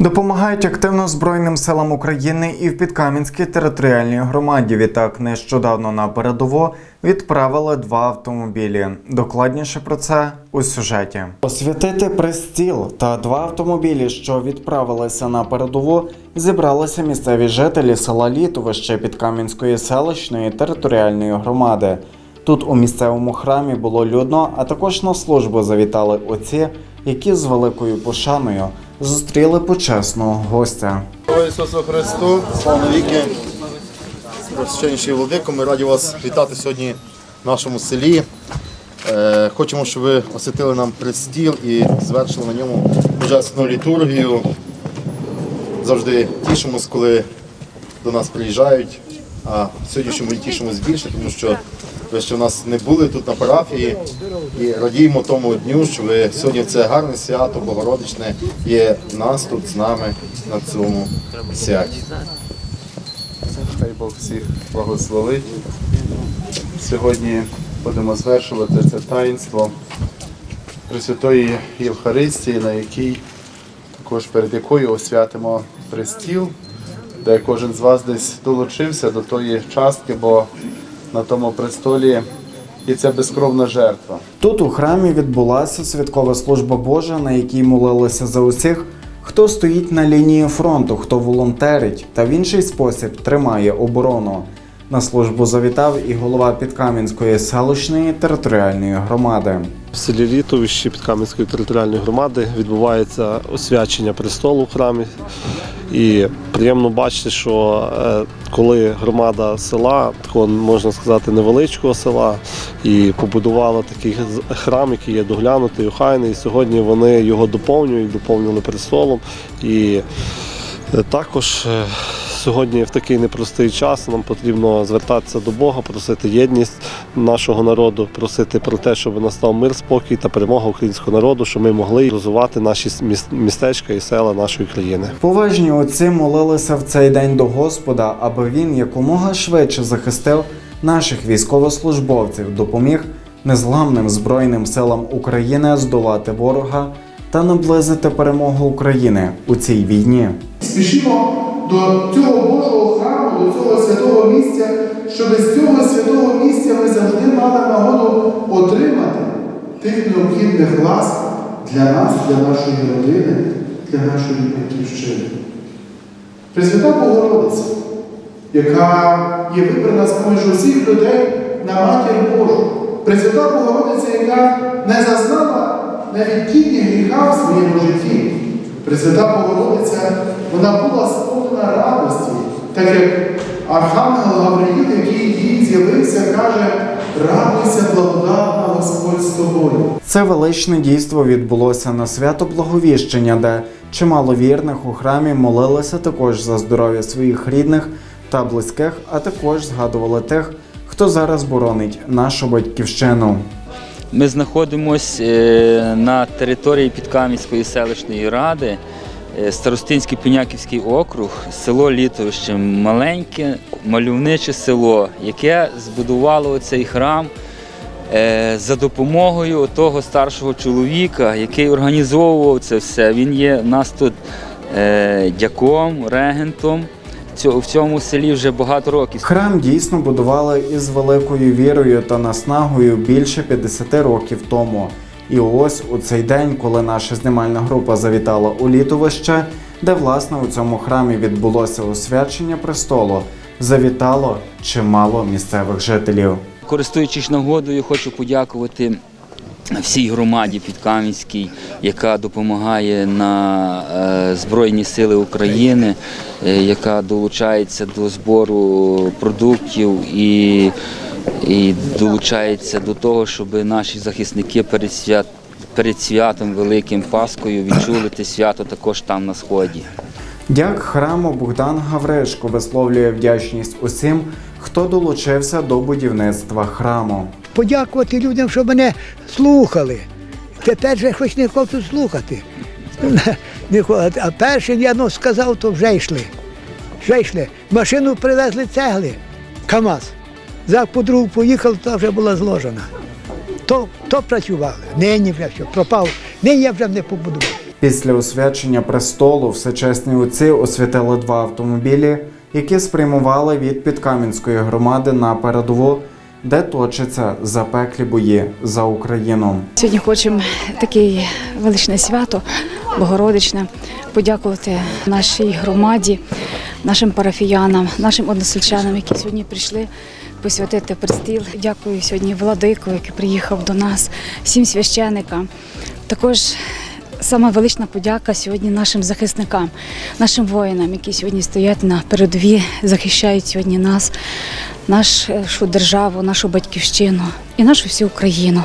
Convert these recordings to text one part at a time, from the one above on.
Допомагають активно Збройним силам України і в Підкам'янській територіальній громаді. Відтак нещодавно на передову відправили два автомобілі. Докладніше про це у сюжеті. Освятити пристіл та два автомобілі, що відправилися на передову, зібралися місцеві жителі села Літовище Підкам'янської селищної територіальної громади. Тут у місцевому храмі було людно, а також на службу завітали отці, які з великою пошаною зустріли почесного гостя. Слава Ісусу Христу, слава навіки. Священніший владико, ми раді вас вітати сьогодні в нашому селі. Е, Хочемо, щоб ви освятили нам престіл і звершили на ньому божественну літургію. Завжди тішимось, коли до нас приїжджають. А сьогодні ми тішимось більше, тому що ви ще в нас не були тут на парафії і радіємо тому дню, що ви сьогодні це гарне свято, Богородичне, є нас тут з нами на цьому святі. Хай Бог всіх благословить. Сьогодні будемо звершувати це таїнство Пресвятої Євхаристії, на якій також перед якою освятимо престіл, де кожен з вас десь долучився до тої частки, бо на тому престолі І це безкровна жертва. Тут у храмі відбулася святкова служба Божа, на якій молилися за усіх, хто стоїть на лінії фронту, хто волонтерить та в інший спосіб тримає оборону. На службу завітав і голова Підкам'янської селищної територіальної громади. В селі Літовищі Підкам'янської територіальної громади відбувається освячення престолу в храмі. І приємно бачити, що е, коли громада села, такого можна сказати, невеличкого села, і побудувала такий храм, який є доглянутий, охайний, і сьогодні вони його доповнюють, доповнили престолом. І е, також е, сьогодні в такий непростий час нам потрібно звертатися до Бога, просити єдність нашого народу, просити про те, щоб настав мир, спокій та перемога українського народу, щоб ми могли розвивати наші містечка і села нашої країни. Поважні отці молилися в цей день до Господа, аби він якомога швидше захистив наших військовослужбовців, допоміг незламним збройним силам України здолати ворога та наблизити перемогу України у цій війні. Спішимо до цього Божого храму, до цього святого місця, щоб з цього святого місця ми завжди мали нагоду отримати тих необхідних ласк для нас, для нашої родини, для нашої батьківщини. Пресвята Богородиця, яка є вибрана з поміж усіх людей на матір Божу. Пресвята Богородиця, яка не зазнала навіть тіні гріха в своєму житті. Пресвята Богородиця, вона була сповнена радості, так як Архангел Гавриїл, який їй з'явився, каже, радуйся, благодатна Господь з тобою. Це величне дійство відбулося на свято Благовіщення, де чимало вірних у храмі молилися також за здоров'я своїх рідних та близьких, а також згадували тих, хто зараз боронить нашу батьківщину. Ми знаходимося на території Підкам'янської селищної ради, е, Старостинський Пеняківський округ, село Літовище, маленьке мальовниче село, яке збудувало цей храм е, за допомогою того старшого чоловіка, який організовував це все. Він є в нас тут е, дяком, регентом. В цьому селі вже багато років. Храм дійсно будували із великою вірою та наснагою більше 50 років тому. І ось у цей день, коли наша знімальна група завітала у літовище, де власне у цьому храмі відбулося освячення престолу, завітало чимало місцевих жителів. Користуючись нагодою, хочу подякувати всій громаді Підкам'янській, яка допомагає на е, Збройні Сили України, е, яка долучається до збору продуктів і, і долучається до того, щоб наші захисники перед свят. Перед святом Великим Паскою відчули те свято також там на сході. Дяк храму Богдан Гавришко висловлює вдячність усім, хто долучився до будівництва храму. подякувати людям, що мене слухали. Тепер же хоч не хочу слухати. А першим я ну, сказав, то вже йшли. Вже йшли. Машину привезли цегли, КАМАЗ. За по другу поїхав, то вже була зложена. То, то працювали. Нині вже все, пропав. Нині я вже не побудував. Після освячення престолу всечесні отці освятили два автомобілі, які спрямували від Підкам'янської громади на передову, де точаться запеклі бої за Україну. Сьогодні хочемо таке величне свято, Богородичне, подякувати нашій громаді, нашим парафіянам, нашим односельчанам, які сьогодні прийшли посвятити престіл. Дякую сьогодні владику, який приїхав до нас, всім священикам. Також сама велична подяка сьогодні нашим захисникам, нашим воїнам, які сьогодні стоять на передовій, захищають сьогодні нас, нашу державу, нашу батьківщину і нашу всю Україну.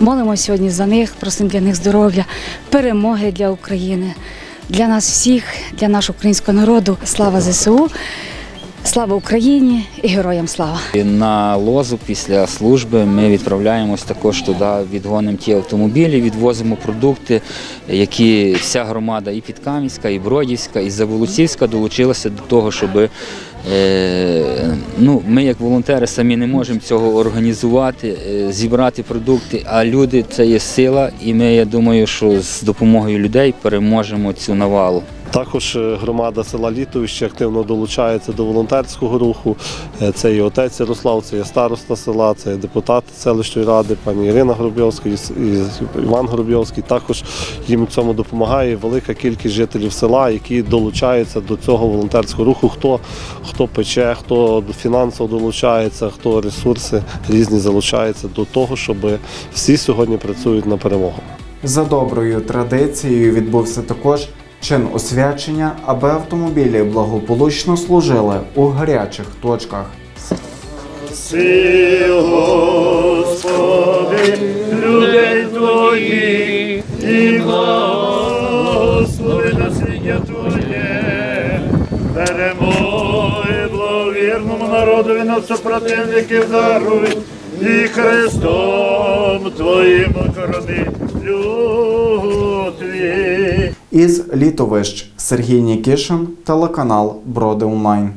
Молимо сьогодні за них, просимо для них здоров'я, перемоги для України, для нас всіх, для нашого українського народу. Слава ЗСУ, слава Україні і героям слава! На лозу після служби ми відправляємось також туди, відгонимо ті автомобілі, відвозимо продукти, які вся громада і Підкам'янська, і Бродівська, і Заволоцівська долучилася до того, щоб е, ну, ми як волонтери самі не можемо цього організувати, е, зібрати продукти, а люди це є сила, і ми, я думаю, що з допомогою людей переможемо цю навалу. Також е, громада села Літовище активно долучається до волонтерського руху. Е, Це і отець Ярослав, це є староста села, це є депутат селищної ради, пані Ірина Грубйовська і Іван Грубйовський. Також їм в цьому допомагає велика кількість жителів села, які долучаються до цього волонтерського руху. Хто, хто пече, хто фінансово долучається, хто ресурси різні залучається до того, щоб всі сьогодні працюють на перемогу. За доброю традицією відбувся також чин освячення, аби автомобілі благополучно служили у гарячих точках. Сил, Господи, людей Твоїх, і благослови насліддя Твоє, перемоги благовірному народові над супротивників даруй, і Христом Твоїм корони. Із літовищ Сергій Нікішин, телеканал Броди Онлайн.